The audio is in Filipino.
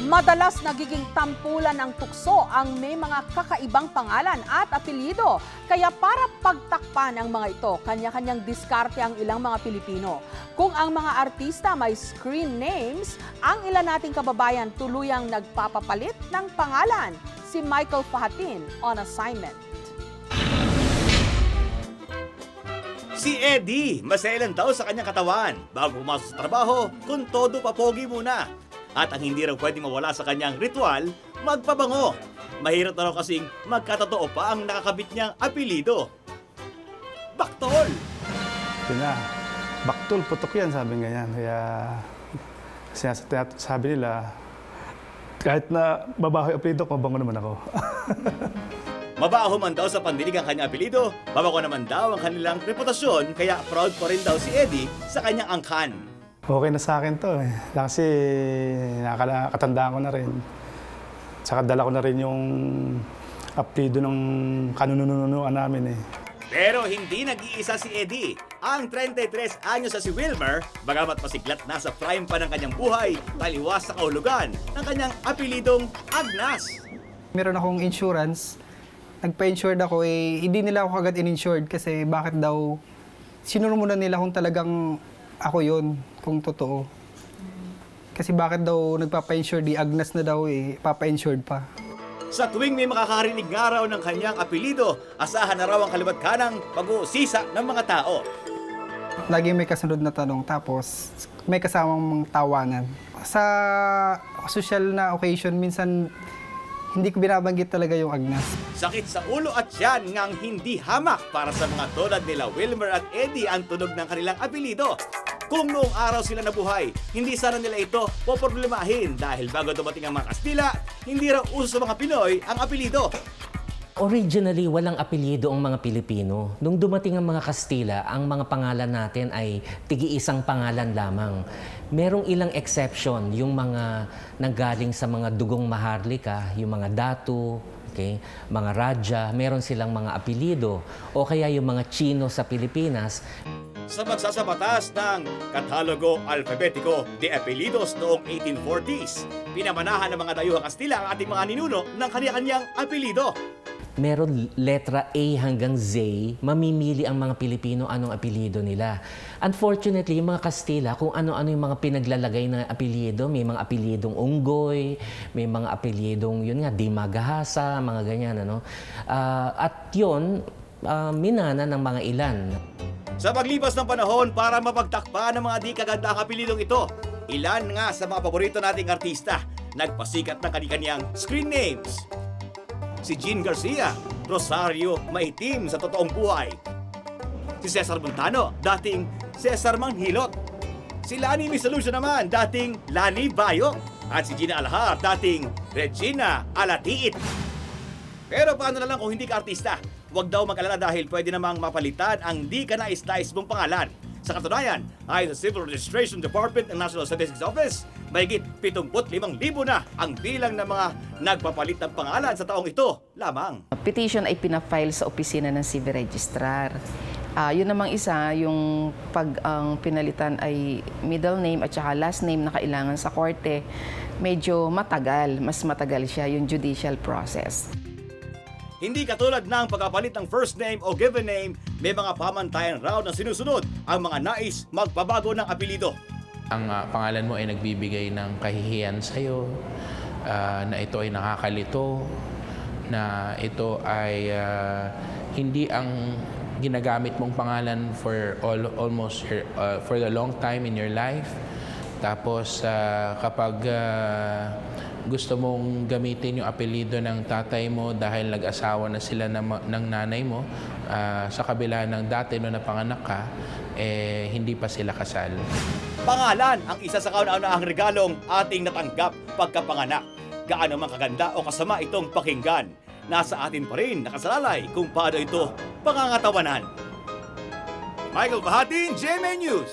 Madalas nagiging tampulan ng tukso ang may mga kakaibang pangalan at apelyido. Kaya para pagtakpan ang mga ito, kanya-kanyang diskarte ang ilang mga Pilipino. Kung ang mga artista may screen names, ang ilan nating kababayan tuluyang nagpapapalit ng pangalan. Si Michael Fahatin on assignment. Si Eddie, maselan daw sa kanyang katawan. Bago pumasok sa trabaho, kung todo papogi muna. At ang hindi raw pwedeng mawala sa kanyang ritual, magpabango. Mahirap na raw kasing magkatotoo pa ang nakakabit niyang apelido. Baktol! Yun na, baktul, putok yan, sabi nga yan. Kaya, siya sa teatro, sabi nila, kahit na babaho yung apelido ko, mabango naman ako. Mabaho man daw sa pandinig ang kanyang apelido, babago naman daw ang kanilang reputasyon, kaya proud pa rin daw si Eddie sa kanyang angkan. Okay na sa akin to eh. Kasi nakakatandaan ko na rin. Tsaka dala ko na rin yung apelido ng kanunununuan namin eh. Pero hindi nag-iisa si Eddie. Ang 33 anyos sa si Wilmer, bagamat masiglat na sa prime pa ng kanyang buhay, taliwas sa kahulugan ng kanyang apelidong Agnas. Meron akong insurance. Nagpa-insured ako eh, hindi nila ako agad in-insured kasi bakit daw, sinuro muna nila kung talagang ako yon kung totoo. Kasi bakit daw nagpapa-insure, di Agnes na daw eh, papa-insured pa. Sa tuwing may makakarinig nga raw ng kanyang apelido, asahan na raw ang kalibat kanang pag-uusisa ng mga tao. Lagi may kasunod na tanong, tapos may kasamang tawanan. Sa social na occasion, minsan hindi ko binabanggit talaga yung Agnes. Sakit sa ulo at tiyan ngang hindi hamak para sa mga tulad nila Wilmer at Eddie ang tunog ng kanilang apelido. Kung noong araw sila nabuhay, hindi sana nila ito poproblemahin dahil bago dumating ang mga Kastila, hindi raw uso sa mga Pinoy ang apelido. Originally, walang apelyido ang mga Pilipino. Nung dumating ang mga Kastila, ang mga pangalan natin ay tigi-isang pangalan lamang. Merong ilang exception, yung mga nanggaling sa mga dugong maharlika, yung mga datu, okay, mga raja, meron silang mga apelyido. O kaya yung mga Chino sa Pilipinas, Sa magsasabatas ng Katalogo Alfabetico de Apelidos noong 1840s, pinamanahan ng mga dayuhang Kastila ang ating mga ninuno ng kanya-kanyang apelido. meron letra A hanggang Z, mamimili ang mga Pilipino anong apelyido nila. Unfortunately, yung mga Kastila, kung ano-ano yung mga pinaglalagay na apelyido, may mga apelyidong Unggoy, may mga apelyidong, yun nga, Dimagahasa, mga ganyan, ano. Ah, at yun, ah, minana ng mga ilan. Sa paglipas ng panahon para mapagtakpan ng mga di kagandang apelidong ito, ilan nga sa mga paborito nating artista nagpasikat ng kanilang screen names. Si Jean Garcia, Rosario Maitim sa totoong buhay. Si Cesar Montano, dating Cesar Manghilot. Si Lani Misalucio naman, dating Lani Bayo. At si Gina Alhar, dating Regina Alatiit. Pero paano na lang kung hindi ka artista? Huwag daw mag-alala dahil pwede namang mapalitan ang di ka nais-nais mong pangalan. Sa katunayan, ayon sa Civil Registration Department ng National Statistics Office, mahigit 75,000 na ang bilang ng mga nagpapalit ng pangalan sa taong ito lamang. petition ay pinafile sa opisina ng civil registrar. Ah, yun namang isa, yung pag ang pinalitan ay middle name at saka last name na kailangan sa korte, medyo matagal, mas matagal siya yung judicial process. Hindi katulad ng pagkapalit ng first name o given name, may mga pamantayan raw na sinusunod ang mga nais magpabago ng apelido. Ang ah, pangalan mo ay nagbibigay ng kahihiyan sa'yo, ah, na ito ay nakakalito, na ito ay ah, hindi ang ginagamit mong pangalan for all, almost your- ah, for the long time in your life. Tapos ah, kapag ah, gusto mong gamitin yung apelido ng tatay mo dahil nag-asawa na sila ng, ng nanay mo, ah, sa kabila ng dati no napanganak ka, eh, hindi pa sila kasal. Pangalan ang isa sa kauna-unahang regalong ating natanggap pagkapanganak. Gaano man kaganda o kasama itong pakinggan, nasa atin pa rin nakasalalay kung paano ito pangangatawanan. Michael Bahatin, GMA News.